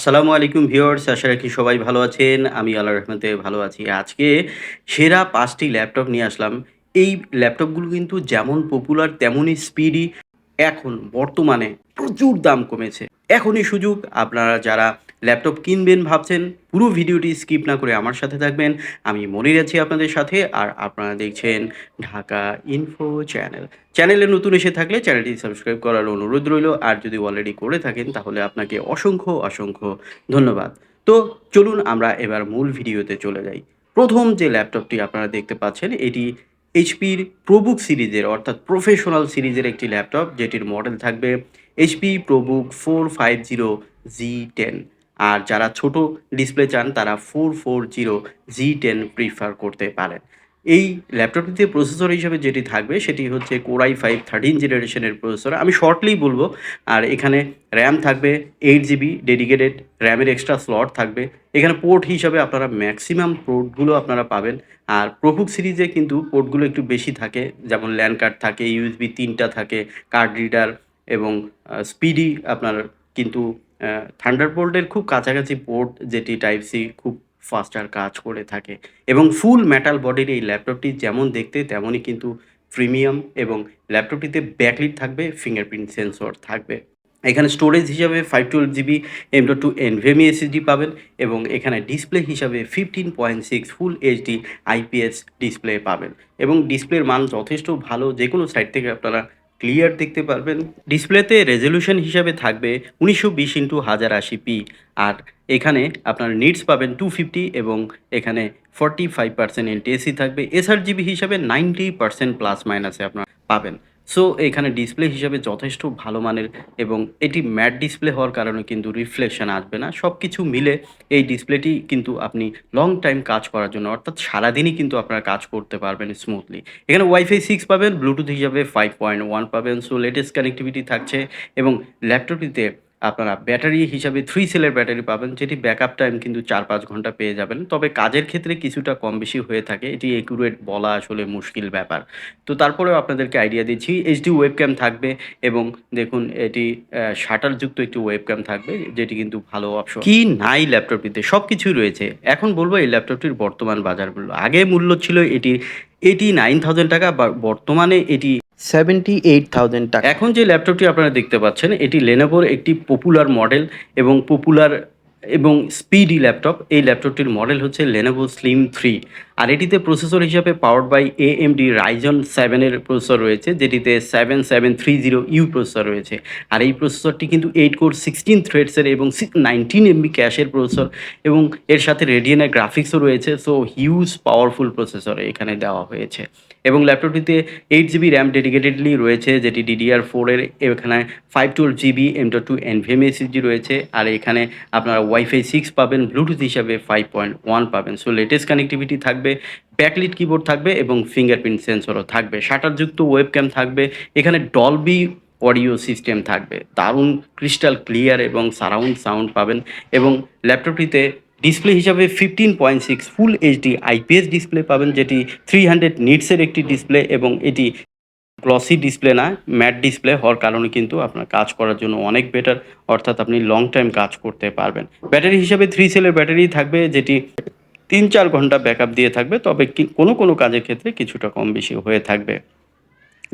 আসসালামু আলাইকুম ভিউয়ার্স, আশা রাখি সবাই ভালো আছেন। আমি আল্লাহ রহমতে ভালো আছি। আজকে সেরা পাঁচটি ল্যাপটপ নিয়ে আসলাম। এই ল্যাপটপগুলো কিন্তু যেমন পপুলার তেমনই স্পিডি এখন বর্তমানে প্রচুর দাম কমেছে। এখনই সুযোগ আপনারা যারা ল্যাপটপ কিনবেন ভাবছেন, পুরো ভিডিওটি স্কিপ না করে আমার সাথে থাকবেন। আমি মনির আছি আপনাদের সাথে, আর আপনারা দেখছেন ঢাকা ইনফো চ্যানেল। চ্যানেলে নতুন এসে থাকলে চ্যানেলটি সাবস্ক্রাইব করার অনুরোধ রইল, আর যদি অলরেডি করে থাকেন, তাহলে আপনাকে অসংখ্য অসংখ্য ধন্যবাদ। তো চলুন আমরা এবার মূল ভিডিওতে চলে যাই। প্রথম যে ল্যাপটপটি আপনারা দেখতে পাচ্ছেন, এটি এইচপির প্রবুক সিরিজের, অর্থাৎ প্রফেশনাল সিরিজের একটি ল্যাপটপ, যেটির মডেল থাকবে HP ProBook four five zero G ten আর যারা ছোট ডিসপ্লে চান, তারা four four zero G ten prefer করতে পারেন। এই ল্যাপটপটিতে প্রসেসর হিসেবে যেটি থাকবে, সেটি হচ্ছে কোরাই ফাইভ থার্টিন জেনারেশনের প্রসেসর আমি শর্টলি বলব, আর এখানে র্যাম থাকবে এইট জিবি ডেডিকেটেড র্যামের এক্সট্রা স্লট থাকবে। এখানে পোর্ট হিসাবে আপনারা ম্যাক্সিমাম পোর্টগুলো আপনারা পাবেন। আর প্রভুক সিরিজে কিন্তু পোর্টগুলো একটু বেশি থাকে, যেমন ল্যান্ড কার্ড থাকে ইউএসবি তিনটা থাকে কার্ড রিডার এবং স্পিডি আপনার কিন্তু থান্ডারবোল্টের খুব কাছাকাছি পোর্ট যেটি টাইপ সি খুব ফাস্টার কাজ করে থাকে এবং ফুল মেটাল বডির এই ল্যাপটপটি যেমন দেখতে তেমনই কিন্তু প্রিমিয়াম এবং ল্যাপটপটিতে ব্যাকলিট থাকবে ফিঙ্গারপ্রিন্ট সেন্সর থাকবে। এখানে স্টোরেজ হিসাবে five twelve GB M two NVMe SSD পাবেন এবং এখানে ডিসপ্লে হিসাবে fifteen point six full HD IPS display পাবেন এবং ডিসপ্লের মান যথেষ্ট ভালো যে কোনো সাইড থেকে আপনারা ক্লিয়ার দেখতে পারবেন। ডিসপ্লেতে রেজলিউশন হিসাবে থাকবে উনিশশো বিশ ইন্টু হাজার আশি পি আর এখানে আপনার নিডস পাবেন টু ফিফটি এবং এখানে ফর্টি ফাইভ পার্সেন্ট এনটিএসি থাকবে। এসআর জিবি হিসাবে নাইনটি পার্সেন্ট প্লাস মাইনাসে আপনার পাবেন। সো এখানে ডিসপ্লে হিসাবে যথেষ্ট ভালো মানের এবং এটি ম্যাট ডিসপ্লে হওয়ার কারণে কিন্তু রিফ্লেকশন আসবে না। সব কিছু মিলে এই ডিসপ্লেটি কিন্তু আপনি লং টাইম কাজ করার জন্য, অর্থাৎ সারাদিনই কিন্তু আপনারা কাজ করতে পারবেন স্মুথলি এখানে ওয়াইফাই সিক্স পাবেন ব্লুটুথ হিসাবে ফাইভ পয়েন্ট ওয়ান পাবেন সো লেটেস্ট কানেক্টিভিটি থাকছে এবং ল্যাপটপটিতে আপনারা ব্যাটারি হিসাবে থ্রি সেলের ব্যাটারি পাবেন, যেটি ব্যাকআপ টাইম কিন্তু চার পাঁচ ঘণ্টা পেয়ে যাবেন। তবে কাজের ক্ষেত্রে কিছুটা কম বেশি হয়ে থাকে, এটি একুরেট বলা আসলে মুশকিল ব্যাপার। তো তারপরেও আপনাদেরকে আইডিয়া দিচ্ছি এইচডি ওয়েবক্যাম থাকবে এবং দেখুন এটি শাটারযুক্ত একটি ওয়েবক্যাম থাকবে, যেটি কিন্তু ভালো অপশন কি নাই ল্যাপটপটিতে সব কিছুই রয়েছে। এখন বলব এই ল্যাপটপটির বর্তমান বাজার মূল্য আগে মূল্য ছিল এটি এইটি নাইন থাউজেন্ড টাকা বর্তমানে এটি সেভেন্টি এইট থাউজেন্ড টাকা। এখন যে ল্যাপটপটি আপনারা দেখতে পাচ্ছেন, এটি লেনোভোর একটি পপুলার মডেল এবং পপুলার এবং স্পিডি ল্যাপটপ। এই ল্যাপটপটির মডেল হচ্ছে লেনোভো স্লিম থ্রি আর এটিতে প্রসেসর হিসাবে power by A M D Ryzen সেভেনের প্রসেসর রয়েছে, যেটিতে seven seven three zero U processor রয়েছে। আর এই প্রসেসরটি কিন্তু এইট কোর সিক্সটিন থ্রেডসের এবং নাইনটিন এমবি ক্যাশের প্রসেসর এবং এর সাথে রেডিয়ানের গ্রাফিক্সও রয়েছে সো হিউজ পাওয়ারফুল প্রসেসর এখানে দেওয়া হয়েছে। এবং ল্যাপটপটিতে এইট জিবি র্যাম ডেডিকেটেডলি রয়েছে, যেটি ডিডিআর ফোরের এখানে five twelve GB M dot two N NVMe SSD রয়েছে, আর এখানে আপনারা ওয়াইফাই সিক্স পাবেন ব্লুটুথ হিসাবে ফাইভ পয়েন্ট ওয়ান পাবেন। সো লেটেস্ট কানেক্টিভিটি থাকবে ব্যাকলিট কিবোর্ড থাকবে এবং ফিঙ্গারপ্রিন্ট সেন্সরও থাকবে। শাটারযুক্ত ওয়েবক্যাম থাকবে, এখানে ডলবি অডিও সিস্টেম থাকবে। দারুণ ক্রিস্টাল ক্লিয়ার এবং সারাউন্ড সাউন্ড পাবেন এবং ল্যাপটপটিতে ডিসপ্লে হিসাবে fifteen point six full HD IPS display পাবেন, যেটি থ্রি হান্ড্রেড নিটসের একটি ডিসপ্লে এবং এটি গ্লসি ডিসপ্লে না ম্যাট ডিসপ্লে হওয়ার কারণে কিন্তু আপনার কাজ করার জন্য অনেক বেটার অর্থাৎ আপনি লং টাইম কাজ করতে পারবেন। ব্যাটারি হিসাবে থ্রি সেলের ব্যাটারি থাকবে, যেটি তিন চার ঘণ্টা ব্যাকআপ দিয়ে থাকবে, তবে কোনো কোনো কাজের ক্ষেত্রে কিছুটা কম বেশি হয়ে থাকবে।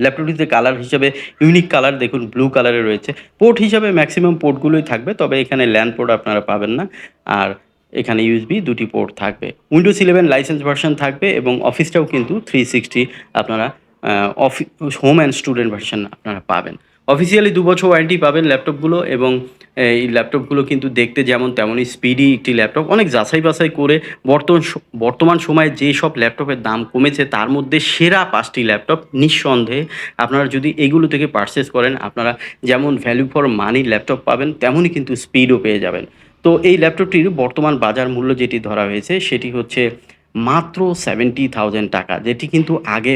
ল্যাপটপটিতে কালার হিসাবে ইউনিক কালার দেখুন ব্লু কালারে রয়েছে। পোর্ট হিসাবে ম্যাক্সিমাম পোর্টগুলোই থাকবে, তবে এখানে ল্যান্ড পোর্ট আপনারা পাবেন না। আর এখানে ইউএসবি দুটি পোর্ট থাকবে। উইন্ডোজ ইলেভেন লাইসেন্স ভার্সন থাকবে এবং অফিসটাও কিন্তু থ্রি সিক্সটি আপনারা office home and student version আপনারা পাবেন। অফিসিয়ালি দু বছর ওয়ারেন্টি পাবেন ল্যাপটপগুলো এবং এই ল্যাপটপগুলো কিন্তু দেখতে যেমন তেমনই স্পিডি একটি ল্যাপটপ অনেক যাচাই বাছাই করে বর্তমান বর্তমান সময়ে যে সব ল্যাপটপের দাম কমেছে তার মধ্যে সেরা পাঁচটি ল্যাপটপ নিঃসন্দেহে আপনারা যদি এগুলো থেকে পারচেস করেন, আপনারা যেমন ভ্যালু ফর মানি ল্যাপটপ পাবেন, তেমনই কিন্তু স্পিডও পেয়ে যাবেন। তো এই ল্যাপটপটির বর্তমান বাজার মূল্য যেটি ধরা হয়েছে, সেটি হচ্ছে মাত্র সেভেন্টি থাউজেন্ড টাকা, যেটি কিন্তু আগে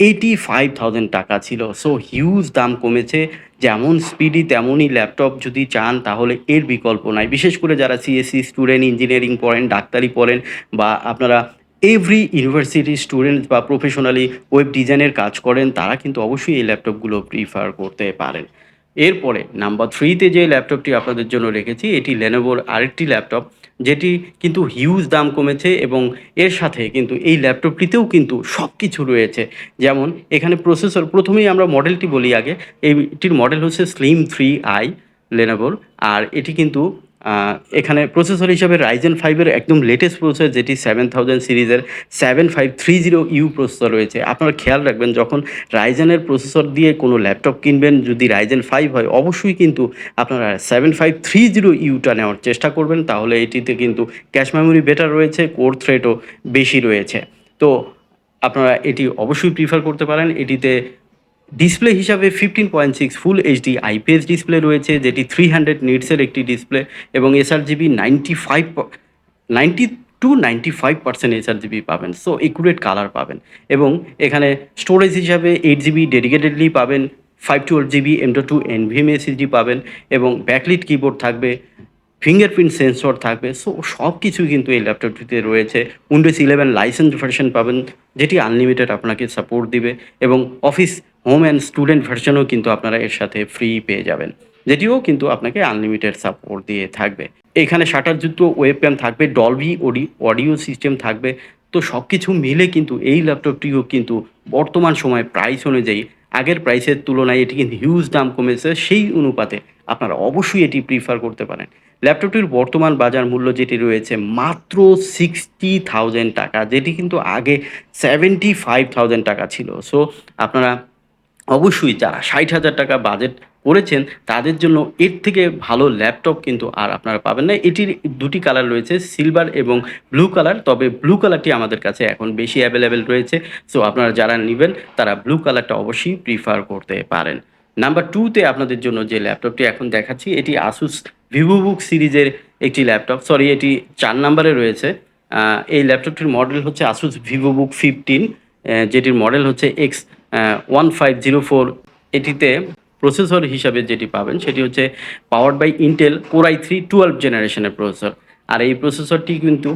এইটি ফাইভ থাউজেন্ড টাকা ছিল। সো হিউজ দাম কমেছে। যেমন স্পিডি তেমনই ল্যাপটপ যদি চান, তাহলে এর বিকল্প নাই। বিশেষ করে যারা সিএসসি স্টুডেন্ট ইঞ্জিনিয়ারিং পড়েন, ডাক্তারি পড়েন, বা আপনারা এভরি ইউনিভার্সিটি স্টুডেন্ট বা প্রফেশনালি ওয়েব ডিজাইনের কাজ করেন, তারা কিন্তু অবশ্যই এই ল্যাপটপগুলো প্রিফার করতে পারেন। এরপরে নাম্বার থ্রিতে যে ল্যাপটপটি আপনাদের জন্য রেখেছি, এটি লেনোভোর আরেকটি ল্যাপটপ, যেটি কিন্তু হিউজ দাম কমেছে এবং এর সাথে কিন্তু এই ল্যাপটপটিতেও কিন্তু সব কিছু রয়েছে। যেমন এখানে প্রসেসর প্রথমেই আমরা মডেলটি বলি আগে, এইটির মডেল হচ্ছে স্লিম থ্রি আই লেনোভোর আর এটি কিন্তু এখানে প্রসেসর হিসাবে রাইজেন ফাইভের একদম লেটেস্ট প্রসেসর যেটি সেভেন থাউজেন্ড সিরিজের seven five three zero U processor রয়েছে। আপনারা খেয়াল রাখবেন, যখন রাইজেনের প্রসেসর দিয়ে কোনো ল্যাপটপ কিনবেন, যদি রাইজেন ফাইভ হয়, অবশ্যই কিন্তু আপনারা সেভেন ফাইভ থ্রি জিরো ইউটা নেওয়ার চেষ্টা করবেন, তাহলে এটিতে কিন্তু ক্যাশ মেমোরি বেটার রয়েছে কোর থ্রেটও বেশি রয়েছে। তো আপনারা এটি অবশ্যই প্রিফার করতে পারেন, এটিতে ডিসপ্লে হিসাবে fifteen point six full HD IPS display রয়েছে, যেটি থ্রি হান্ড্রেড নিটসের একটি ডিসপ্লে এবং sRGB ninety five ninety two ninety five percent sRGB পাবেন। সো একুরেট কালার পাবেন এবং এখানে স্টোরেজ হিসাবে এইট জিবি ডেডিকেটেডলি পাবেন five twelve GB M two NVMe SSD পাবেন এবং ব্যাকলিট কিবোর্ড থাকবে ফিঙ্গারপ্রিন্ট সেন্সর থাকবে। সো সব কিছু কিন্তু এই ল্যাপটপটিতে রয়েছে। উইন্ডোজ ইলেভেন লাইসেন্স ভার্সন পাবেন, যেটি আনলিমিটেড আপনাকে সাপোর্ট দিবে এবং অফিস হোম অ্যান্ড স্টুডেন্ট ভার্সনও কিন্তু আপনারা এর সাথে ফ্রি পেয়ে যাবেন, যেটিও কিন্তু আপনাকে আনলিমিটেড সাপোর্ট দিয়ে থাকবে। এখানে শাটারযুক্ত ওয়েব ক্যাম থাকবে ডলবি অডি অডিও সিস্টেম থাকবে। তো সব কিছু মিলে কিন্তু এই ল্যাপটপটিও কিন্তু বর্তমান সময়ে প্রাইস অনুযায়ী, আগের প্রাইসের তুলনায় এটি কিন্তু হিউজ দাম কমেছে। সেই অনুপাতে আপনারা অবশ্যই এটি প্রিফার করতে পারেন। ল্যাপটপটির বর্তমান বাজার মূল্য যেটি রয়েছে মাত্র সিক্সটি থাউজেন্ড টাকা, যেটি কিন্তু আগে সেভেন্টি ফাইভ থাউজেন্ড টাকা ছিল। সো আপনারা অবশ্যই যারা ষাট হাজার টাকা বাজেট করেছেন, তাদের জন্য এর থেকে ভালো ল্যাপটপ কিন্তু আর আপনারা পাবেন না। এটির দুটি কালার রয়েছে সিলভার এবং ব্লু কালার তবে ব্লু কালারটি আমাদের কাছে এখন বেশি অ্যাভেলেবেল রয়েছে। সো আপনারা যারা নেবেন, তারা ব্লু কালারটা অবশ্যই প্রিফার করতে পারেন। নাম্বার টুতে আপনাদের জন্য যে ল্যাপটপটি এখন দেখাচ্ছি, এটি আসুস ভিভোবুক সিরিজের একটি ল্যাপটপ। সরি এটি চার নাম্বারে রয়েছে। এই ল্যাপটপটির মডেল হচ্ছে আসুস ভিভো বুক ফিফটিন যেটির মডেল হচ্ছে X one five zero four এটিতে প্রসেসর হিসাবে যেটি পাবেন, সেটি হচ্ছে powered by Intel core i three twelve জেনারেশনের প্রসেসর আর এই প্রসেসরটি কিন্তু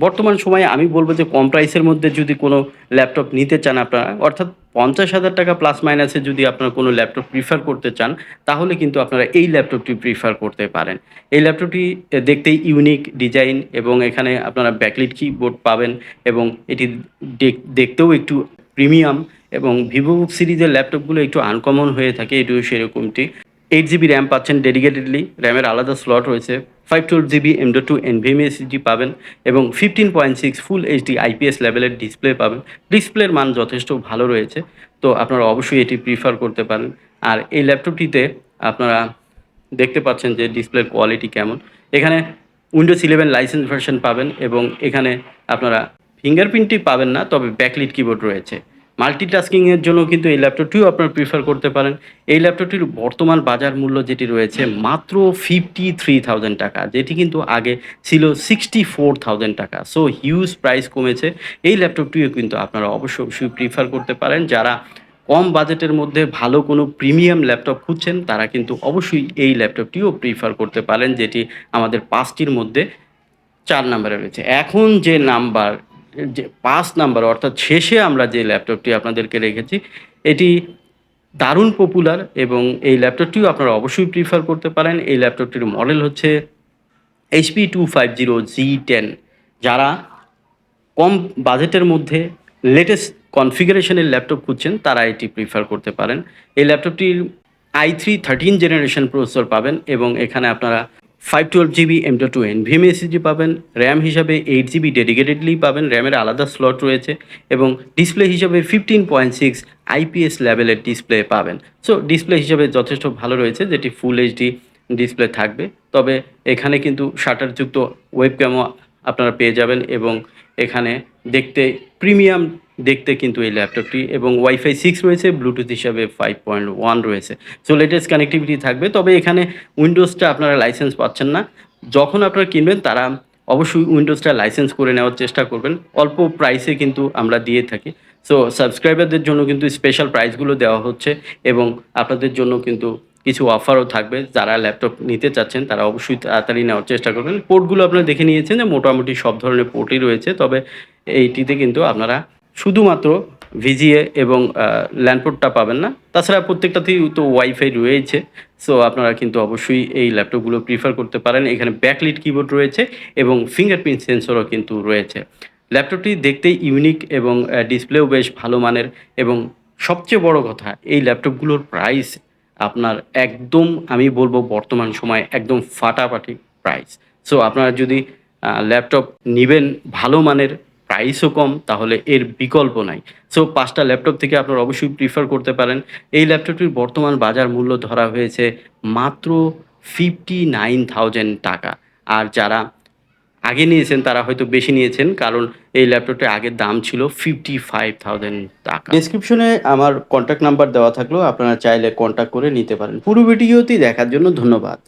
বর্তমান সময়ে আমি বলব যে কম প্রাইসের মধ্যে যদি কোনো ল্যাপটপ নিতে চান আপনারা, অর্থাৎ পঞ্চাশ হাজার টাকা প্লাস মাইনাসে যদি আপনারা কোনো ল্যাপটপ প্রিফার করতে চান, তাহলে কিন্তু আপনারা এই ল্যাপটপটি প্রিফার করতে পারেন। এই ল্যাপটপটি দেখতে ইউনিক ডিজাইন এবং এখানে আপনারা ব্যাকলিট কিবোর্ড পাবেন এবং এটি দেখ- দেখতেও একটু প্রিমিয়াম এবং ভিভো সিরিজের ল্যাপটপগুলো একটু আনকমন হয়ে থাকে, এটিও সেরকমটি। এইট জিবি র্যাম পাচ্ছেন ডেডিকেটেডলি র্যামের আলাদা স্লট রয়েছে। Five twelve GB M two NVMe SSD পাবেন এবং fifteen point six full HD IPS লেভেলের ডিসপ্লে পাবেন। ডিসপ্লের মান যথেষ্ট ভালো রয়েছে, তো আপনারা অবশ্যই এটি প্রিফার করতে পারেন। আর এই ল্যাপটপটিতে আপনারা দেখতে পাচ্ছেন যে ডিসপ্লের কোয়ালিটি কেমন। এখানে উইন্ডোজ ইলেভেন লাইসেন্স ভার্সন পাবেন এবং এখানে আপনারা ফিঙ্গারপ্রিন্টটি পাবেন না, তবে ব্যাকলিট কিবোর্ড রয়েছে। মাল্টিটাস্কিংয়ের জন্য কিন্তু এই ল্যাপটপটিও আপনারা প্রিফার করতে পারেন। এই ল্যাপটপটির বর্তমান বাজার মূল্য যেটি রয়েছে মাত্র ফিফটি থ্রি থাউজেন্ড টাকা, যেটি কিন্তু আগে ছিল সিক্সটি ফোর থাউজেন্ড টাকা। সো হিউজ প্রাইস কমেছে। এই ল্যাপটপটিও কিন্তু আপনারা অবশ্যই অবশ্যই প্রিফার করতে পারেন। যারা কম বাজেটের মধ্যে ভালো কোনো প্রিমিয়াম ল্যাপটপ খুঁজছেন, তারা কিন্তু অবশ্যই এই ল্যাপটপটিও প্রিফার করতে পারেন, যেটি আমাদের পাঁচটির মধ্যে চার নাম্বারে রয়েছে। এখন যে নাম্বার যে পাঁচ নাম্বার, অর্থাৎ শেষে আমরা যে ল্যাপটপটি আপনাদেরকে রেখেছি, এটি দারুণ পপুলার এবং এই ল্যাপটপটিও আপনারা অবশ্যই প্রিফার করতে পারেন। এই ল্যাপটপটির মডেল হচ্ছে HP two five zero G ten যারা কম বাজেটের মধ্যে লেটেস্ট কনফিগারেশনের ল্যাপটপ খুঁজছেন, তারা এটি প্রিফার করতে পারেন। এই ল্যাপটপটির I three thirteen generation processor পাবেন এবং এখানে আপনারা five twelve GB M two NVMe SSD পাবেন র্যাম হিসাবে এইট জিবি ডেডিকেটেডলি পাবেন র্যামের আলাদা স্লট রয়েছে এবং ডিসপ্লে হিসাবে ফিফটিন পয়েন্ট সিক্স আইপিএস লেভেলের ডিসপ্লে পাবেন। সো ডিসপ্লে হিসাবে যথেষ্ট ভালো রয়েছে, যেটি ফুল এইচডি ডিসপ্লে থাকবে। তবে এখানে কিন্তু শাটারযুক্ত ওয়েবক্যামও আপনারা পেয়ে যাবেন এবং এখানে দেখতে, প্রিমিয়াম দেখতে কিন্তু এই ল্যাপটপটি এবং ওয়াইফাই সিক্স রয়েছে ব্লুটুথ হিসাবে ফাইভ পয়েন্ট ওয়ান রয়েছে। সো লেটেস্ট কানেক্টিভিটি থাকবে। তবে এখানে উইন্ডোজটা আপনারা লাইসেন্স পাচ্ছেন না। যখন আপনারা কিনবেন, তারা অবশ্যই উইন্ডোজটা লাইসেন্স করে নেওয়ার চেষ্টা করবেন। অল্প প্রাইসে কিন্তু আমরা দিয়ে থাকি। সো সাবস্ক্রাইবারদের জন্য কিন্তু স্পেশাল প্রাইসগুলো দেওয়া হচ্ছে এবং আপনাদের জন্য কিন্তু কিছু অফারও থাকবে। যারা ল্যাপটপ নিতে চাচ্ছেন, তারা অবশ্যই তাড়াতাড়ি নেওয়ার চেষ্টা করবেন। পোর্টগুলো আপনারা দেখে নিয়েছেন যে মোটামুটি সব ধরনের পোর্টই রয়েছে, তবে এইটিতে কিন্তু আপনারা শুধুমাত্র ভিজিএ এবং ল্যান্ডপোর্টটা পাবেন না। তাছাড়া প্রত্যেকটাতেই তো ওয়াইফাই রয়েছে সো আপনারা কিন্তু অবশ্যই এই ল্যাপটপগুলো প্রিফার করতে পারেন। এখানে ব্যাকলিট কিবোর্ড রয়েছে এবং ফিঙ্গারপ্রিন্ট সেন্সরও কিন্তু রয়েছে। ল্যাপটপটি দেখতে ইউনিক এবং ডিসপ্লেও বেশ ভালো মানের এবং সবচেয়ে বড় কথা, এই ল্যাপটপগুলোর প্রাইস আপনার একদম, আমি বলব বর্তমান সময়ে একদম ফাটাফাটি প্রাইস সো আপনারা যদি ল্যাপটপ নেবেন ভালো মানের প্রাইসও কম, তাহলে এর বিকল্প নাই। সো পাঁচটা ল্যাপটপ থেকে আপনারা অবশ্যই প্রিফার করতে পারেন। এই ল্যাপটপটির বর্তমান বাজার মূল্য ধরা হয়েছে মাত্র ফিফটি নাইন থাউজেন্ড টাকা। আর যারা আগে নিয়েছেন, তারা হয়তো বেশি নিয়েছেন, কারণ এই ল্যাপটপটা আগের দাম ছিল ফিফটি ফাইভ থাউজেন্ড টাকা। ডিসক্রিপশনে আমার কন্ট্যাক্ট নাম্বার দেওয়া থাকলেও আপনারা চাইলে কন্ট্যাক্ট করে নিতে পারেন। পুরো ভিডিওতেই দেখার জন্য ধন্যবাদ।